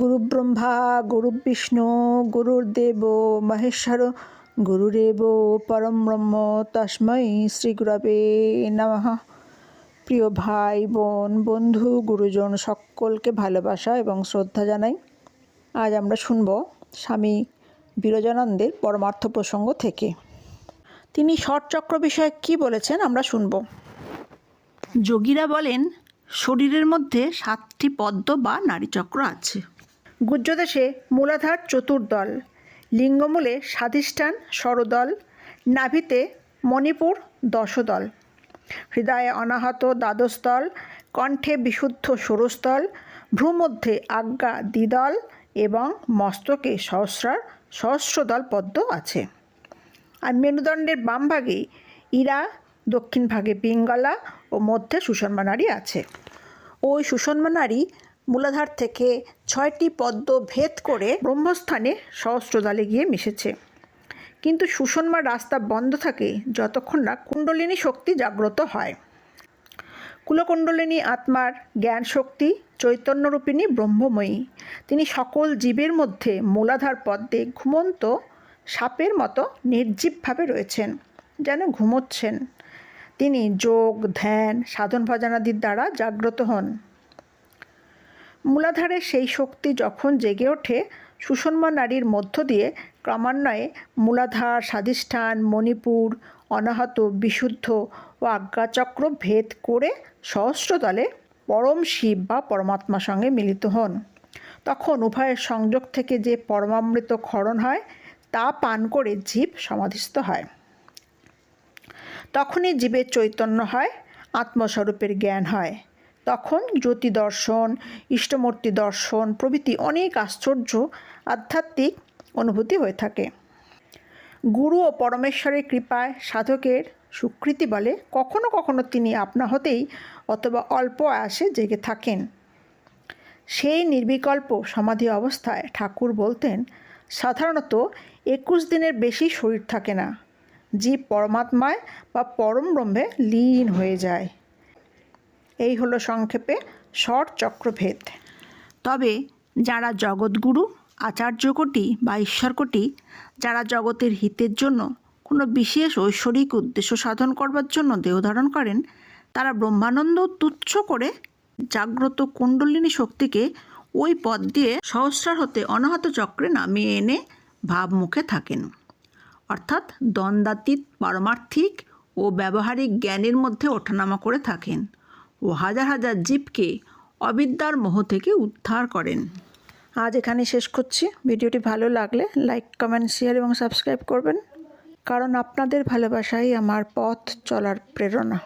গুরু ব্রহ্মা গুরু বিষ্ণু গুরুর্দেব মহেশ্বর গুরুরেব পরম ব্রহ্ম তস্মৈ শ্রী গুরবে নমঃ। প্রিয় ভাই, বোন, বন্ধু, গুরুজন, সকলকে ভালোবাসা এবং শ্রদ্ধা জানাই। আজ আমরা শুনব স্বামী বিরজানন্দের পরমার্থ প্রসঙ্গ থেকে। তিনি ষটচক্র বিষয়ে কি বলেছেন আমরা শুনব। যোগীরা বলেন, শরীরের মধ্যে সাতটি পদ্ম বা নারীচক্র আছে। গুজ্জদেশে মূলাধার চতুর্দল, লিঙ্গমূলে স্বাধিষ্ঠান ষড়দল নাভিতে মণিপুর দশদল। হৃদয়ে অনাহত দ্বাদশদল, কণ্ঠে বিশুদ্ধ ষোড়শদল, ভ্রুমধ্যে আজ্ঞা দ্বিদল এবং মস্তকে সহস্রার সহস্রদল পদ্ম আছে। আর মেরুদণ্ডের বাম ভাগে ইরা, দক্ষিণ ভাগে পিঙ্গলা ও মধ্যে সুষমা নাড়ি আছে। ওই সুষমা নাড়ি মূলাধার থেকে ছয়টি পদ্ম ভেদ করে ব্রহ্মস্থানে সহস্রদলে গিয়ে মিশেছে। কিন্তু সুষমার রাস্তা বন্ধ থাকে যতক্ষণ না কুণ্ডলিনী শক্তি জাগ্রত হয়। কুলকুণ্ডলিনী আত্মার জ্ঞান শক্তি চৈতন্যরূপিণী ব্রহ্মময়ী। তিনি সকল জীবের মধ্যে মূলাধার পদ্মে ঘুমন্ত সাপের মতো নির্জীবভাবে রয়েছেন, যেন ঘুমোচ্ছেন। তিনি যোগ, ধ্যান, সাধন ভজনাদির দ্বারা জাগ্রত হন। মূলাধারে সেই শক্তি যখন জেগে ওঠে সুষমা নারীর মধ্য দিয়ে ক্রমান্বয়ে মূলাধার, স্বাধিষ্ঠান, মণিপুর, অনাহত, বিশুদ্ধ ও আজ্ঞাচক্র ভেদ করে সহস্রদলে পরম শিব বা পরমাত্মার সঙ্গে মিলিত হন। তখন উভয়ের সংযোগ থেকে যে পরমামৃত ক্ষরণ হয়, তা পান করে জীব সমাধিস্থ হয়। তখনই জীবের চৈতন্য হয়, আত্মস্বরূপের জ্ঞান হয়। তখন জ্যোতি দর্শন, ইষ্টমূর্তি দর্শন প্রভৃতি অনেক আশ্চর্য আধ্যাত্মিক অনুভূতি হয়ে থাকে। গুরু ও পরমেশ্বরের কৃপায় সাধকের স্বীকৃতি বলে কখনো কখনো তিনি আপনা হতেই অথবা অল্প আয়াসে জেগে থাকেন। সেই নির্বিকল্প সমাধি অবস্থায় ঠাকুর বলতেন, সাধারণত একুশ দিনের বেশি শরীর থাকে না। জীব পরমাত্মায় বা পরম ব্রহ্মে লীন হয়ে যায়। এই হলো সংক্ষেপে ষট চক্রভেদ। তবে যারা জগৎগুরু আচার্যকোটি বা ঈশ্বরকোটি যারা জগতের হিতের জন্য কোনো বিশেষ ঐশ্বরিক উদ্দেশ্য সাধন করবার জন্য দেহ ধারণ করেন, তারা ব্রহ্মানন্দ তুচ্ছ করে জাগ্রত কুণ্ডলিনী শক্তিকে ওই পদ দিয়ে সহস্রার হতে অনাহত চক্রে নামিয়ে এনে ভাবমুখে থাকেন। অর্থাৎ দ্বন্দ্বাতীত, পারমার্থিক ও ব্যবহারিক জ্ঞানের মধ্যে ওঠানামা করে থাকেন। ও হাজার হাজার জীবকে অবিদ্যার মোহ থেকে উদ্ধার করেন। আজ এখানে শেষ করছি। ভিডিওটি ভালো লাগলে লাইক কমেন্ট শেয়ার এবং সাবস্ক্রাইব করবেন। কারণ আপনাদের ভালোবাসাই আমার পথ চলার প্রেরণা।